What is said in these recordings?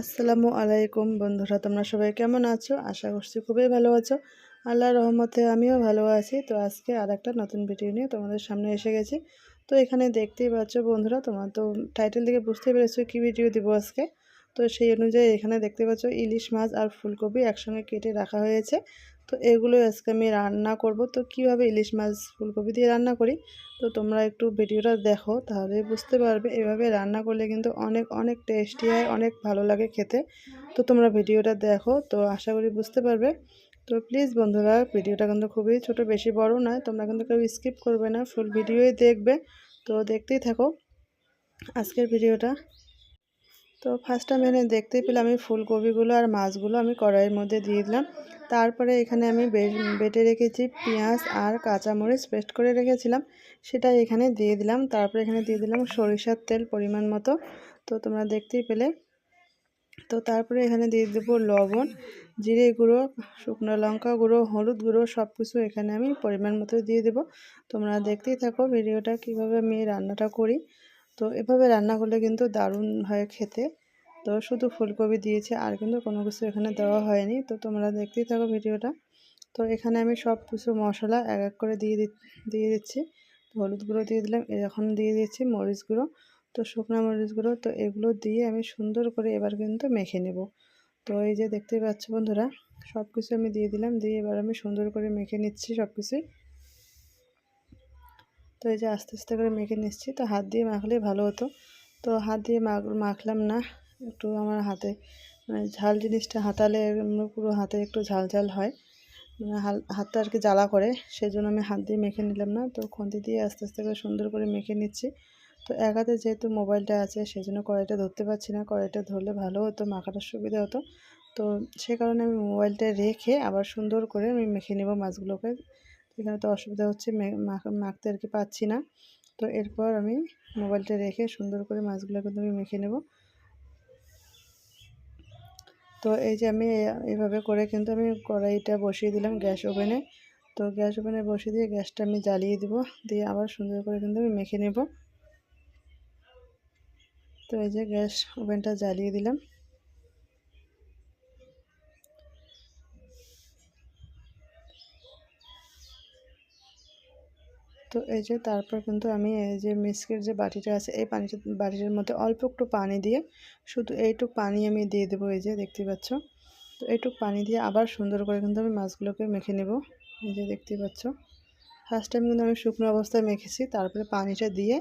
আসসালামু আলাইকুম বন্ধুরা, তোমরা সবাই কেমন আছো? আশা করছি খুবই ভালো আছো। আল্লাহ রহমতে আমিও ভালো আছি। তো আজকে আর একটা নতুন ভিডিও নিয়ে তোমাদের সামনে এসে গেছি। তো এখানে দেখতেই পাচ্ছ বন্ধুরা, তোমার তো টাইটেল থেকে বুঝতে পেরেছ কি ভিডিও দিব আজকে। তো সেই অনুযায়ী এখানে দেখতে পাচ্ছ ইলিশ মাছ আর ফুলকপি একসঙ্গে কেটে রাখা হয়েছে। তো এগুলো আজকে আমি রান্না করব। তো কীভাবে ইলিশ মাছ, ফুলকপি দিয়ে রান্না করি? তো তোমরা একটু ভিডিওটা দেখো, তাহলে বুঝতে পারবে। এভাবে রান্না করলে কিন্তু অনেক অনেক টেস্টি হয়, অনেক ভালো লাগে খেতে। তো তোমরা ভিডিওটা দেখো, তো আশা করি বুঝতে পারবে। তো প্লিজ বন্ধুরা, ভিডিওটা কিন্তু খুবই ছোট, বেশি বড় নয়। তোমরা কিন্তু কেউ স্কিপ করবে না ফুল ভিডিওই দেখবে। তো দেখতেই থাকো আজকের ভিডিওটা। তো ফার্স্ট আমি এখানে দেখতেই পেলাম আমি ফুলকপিগুলো আর মাছগুলো আমি কড়াইয়ের মধ্যে দিয়ে দিলাম। তারপরে এখানে আমি বেটে রেখেছি পেঁয়াজ আর কাঁচামরিচ পেস্ট করে রেখেছিলাম। সেটা এখানে দিয়ে দিলাম। তারপরে এখানে দিয়ে দিলাম সরিষার তেল পরিমাণ মতো। তো তোমরা দেখতেই পেলে। তো তারপরে এখানে দিয়ে দেবো লবণ, জিরে গুঁড়ো, শুকনো লঙ্কা গুঁড়ো, হলুদ গুঁড়ো সব কিছু এখানে আমি পরিমাণ মতো দিয়ে দেবো। তোমরা দেখতেই থাকো ভিডিওটা কীভাবে আমি রান্নাটা করি। তো এভাবে রান্না করলে কিন্তু দারুণ হয় খেতে। তো শুধু ফুলকপি দিয়েছে, আর কিন্তু কোনো কিছু এখানে দেওয়া হয়নি। তো তোমরা দেখতেই থাকো ভিডিওটা। তো এখানে আমি সব কিছু মশলা এক এক করে দিয়ে দিয়ে দিচ্ছি। হলুদ গুঁড়ো দিয়ে দিলাম এখন দিয়ে দিচ্ছি মরিচ গুঁড়ো। তো শুকনো মরিচ গুঁড়ো, তো এগুলো দিয়ে আমি সুন্দর করে এবার কিন্তু মেখে নেব। তো এই যে দেখতেই পাচ্ছ বন্ধুরা, সব কিছু আমি দিয়ে দিলাম, দিয়ে এবার আমি সুন্দর করে মেখে নিচ্ছি সব কিছুই। তো এই যে আস্তে আস্তে করে মেখে নিচ্ছি, তো হাত দিয়ে মাখলেই ভালো হতো। তো হাত দিয়ে মাখলাম না। একটু আমার হাতে মানে ঝাল জিনিসটা হাতালে পুরো হাতে একটু ঝাল ঝাল হয়। মানে হাতটা আর কি জ্বালা করে সেই জন্য আমি হাত দিয়ে মেখে নিলাম না। তো খন্তি দিয়ে আস্তে আস্তে করে সুন্দর করে মেখে নিচ্ছি। তো এক হাতে যেহেতু মোবাইলটা আছে সেই জন্য কড়াইটা ধরতে পারছি না। কড়াইটা ধরলে ভালো হতো মাখাটার সুবিধা হতো। তো সে কারণে আমি মোবাইলটা রেখে আবার সুন্দর করে আমি মেখে নেব মাছগুলোকে। এখানে তো অসুবিধা হচ্ছে মাখতে আর কি পাচ্ছি না। তো এরপর আমি মোবাইলটা রেখে সুন্দর করে মাছগুলো কিন্তু আমি মেখে নেব। তো এই যে আমি এভাবে করে কিন্তু আমি কড়াইটা বসিয়ে দিলাম গ্যাস ওভেনে। তো গ্যাস ওভেনে বসিয়ে দিয়ে গ্যাসটা আমি জ্বালিয়ে দিব। দিয়ে আবার সুন্দর করে কিন্তু আমি মেখে নেব। তো এই যে গ্যাস ওভেনটা জ্বালিয়ে দিলাম। তো এই যে তারপর কিন্তু আমি এই যে মিস্কের যে বাটিটা আছে, এই পানিটা, বাটিটার মধ্যে অল্প একটু পানি দিয়ে শুধু এইটুক পানি আমি দিয়ে দেবো, এই যে দেখতে পাচ্ছ। তো এইটুক পানি দিয়ে আবার সুন্দর করে কিন্তু আমি মাছগুলোকে মেখে নেব, এই যে দেখতে পাচ্ছ। ফার্স্ট টাইম কিন্তু আমি শুকনো অবস্থায় মেখেছি, তারপরে পানিটা দিয়ে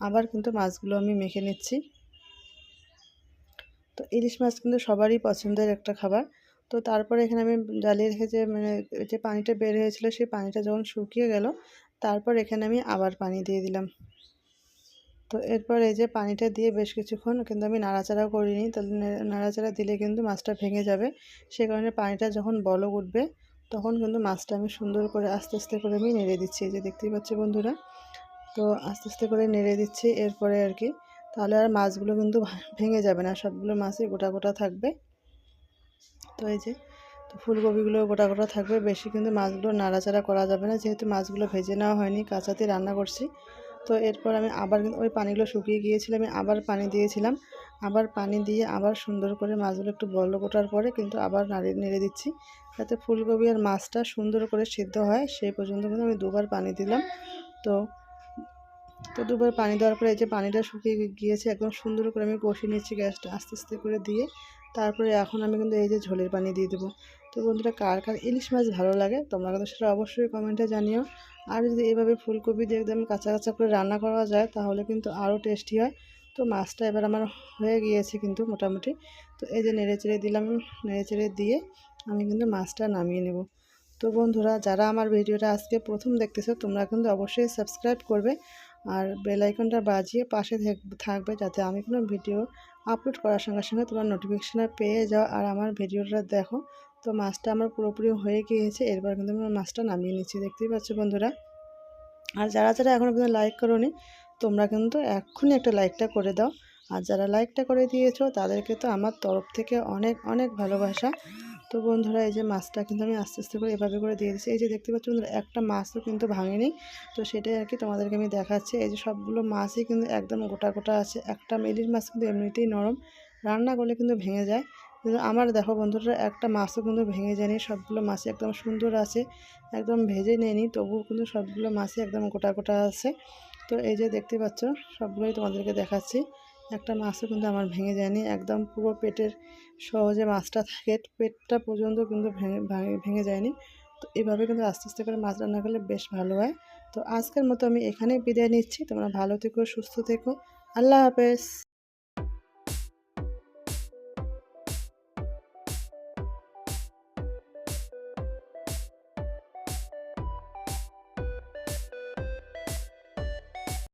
আবার কিন্তু মাছগুলো আমি মেখে নিচ্ছি। তো ইলিশ মাছ কিন্তু সবারই পছন্দের একটা খাবার। তো তারপরে এখানে আমি জ্বালিয়ে রেখে যে মানে যে পানিটা বের হয়েছিল, সেই পানিটা যখন শুকিয়ে গেল তারপর এখানে আমি আবার পানি দিয়ে দিলাম। তো এরপর এই যে পানিটা দিয়ে বেশ কিছুক্ষণ কিন্তু আমি নাড়াচাড়া করিনি। তাহলে নাড়াচাড়া দিলে কিন্তু মাছটা ভেঙে যাবে। সে কারণে পানিটা যখন বলক উঠবে, তখন কিন্তু মাছটা আমি সুন্দর করে আস্তে আস্তে করে আমি নেড়ে দিচ্ছি। যে দেখতেই পাচ্ছি বন্ধুরা, তো আস্তে আস্তে করে নেড়ে দিচ্ছি এরপরে আর কি। তাহলে আর মাছগুলো কিন্তু ভেঙে যাবে না। সবগুলো মাছই গোটা গোটা থাকবে। তো এই যে তো ফুলকপিগুলো গোটা গোটা থাকবে। বেশি কিন্তু মাছগুলো নাড়াচাড়া করা যাবে না। যেহেতু মাছগুলো ভেজে নেওয়া হয়নি, কাঁচাতে রান্না করছি। তো এরপর আমি আবার কিন্তু ওই পানিগুলো শুকিয়ে গিয়েছিল, আমি আবার পানি দিয়েছিলাম। আবার পানি দিয়ে আবার সুন্দর করে মাছগুলো একটু বল গোটার পরে কিন্তু আবার নাড়িয়ে, নেড়ে দিচ্ছি। যাতে ফুলকপি আর মাছটা সুন্দর করে সিদ্ধ হয়, সেই পর্যন্ত কিন্তু আমি দুবার পানি দিলাম। তো তো দুবার পানি দেওয়ার পরে এই যে পানিটা শুকিয়ে গিয়েছে, একদম সুন্দর করে আমি কষিয়ে নিচ্ছি গ্যাসটা আস্তে আস্তে করে দিয়ে। তারপরে এখন আমি কিন্তু এই যে ঝোলের পানি দিয়ে দেবো। তো বন্ধুরা, কার কার ইলিশ মাছ ভালো লাগে তোমরা কিন্তু সেটা অবশ্যই কমেন্টে জানিও। আর যদি এভাবে ফুলকপি দিয়ে একদম কাঁচা কাঁচা করে রান্না করা যায়, তাহলে কিন্তু আরও টেস্টি হয়। তো মাছটা এবার আমার হয়ে গিয়েছে কিন্তু মোটামুটি। তো এই যে নেড়ে চেড়ে দিলাম, নেড়ে চেড়ে দিয়ে আমি কিন্তু মাছটা নামিয়ে নেব। তো বন্ধুরা, যারা আমার ভিডিওটা আজকে প্রথম দেখতেছো, তোমরা কিন্তু অবশ্যই সাবস্ক্রাইব করবে। আর বেল আইকনটা বাজিয়ে পাশে থাকবে যাতে আমি কোনো ভিডিও আপলোড করার সঙ্গে সঙ্গে তোমার নোটিফিকেশানে পেয়ে যাও। আর আমার ভিডিওটা দেখো, তো মাছটা আমার পুরোপুরি হয়ে গিয়েছে। এরপর কিন্তু আমি মাছটা নামিয়ে নিচ্ছি। দেখতেই পাচ্ছ বন্ধুরা? আর যারা যারা এখনও পর্যন্ত লাইক করোনি, তোমরা কিন্তু এক্ষুনি একটা লাইকটা করে দাও। আর যারা লাইকটা করে দিয়েছ, তাদেরকে তো আমার তরফ থেকে অনেক অনেক ভালোবাসা। তো বন্ধুরা, এই যে মাছটা কিন্তু আমি আস্তে আস্তে করে এভাবে করে দিয়ে দিচ্ছি। এই যে দেখতে পাচ্ছি বন্ধুরা, একটা মাছও কিন্তু ভাঙেনি। তো সেটাই আর কি তোমাদেরকে আমি দেখাচ্ছি। এই যে সবগুলো মাছই কিন্তু একদম গোটা গোটা আছে। একটা মেলির মাছ কিন্তু এমনিতেই নরম। রান্না করলে কিন্তু ভেঙে যায়। কিন্তু আমার দেখো বন্ধুরা, একটা মাছও কিন্তু ভেঙে যায়নি। সবগুলো মাছই একদম সুন্দর আছে। একদম ভেজে নেয়নি, তবুও কিন্তু সবগুলো মাছই একদম গোটা গোটা আছে। তো এই যে দেখতে পাচ্ছ, সবগুলোই তোমাদেরকে দেখাচ্ছি। একটা মাছও কিন্তু আমার ভেঙে যায়নি। একদম পুরো পেটের সহজে মাছটা থাকে, পেটটা পর্যন্ত কিন্তু ভেঙে, ভাঙে- যায়নি। তো এভাবে কিন্তু আস্তে আস্তে করে মাছ রান্না করলে বেশ ভালো হয়। তো আজকের মতো আমি এখানেই বিদায় নিচ্ছি। তোমরা ভালো থেকো, সুস্থ থেকো। আল্লাহ হাফেজ।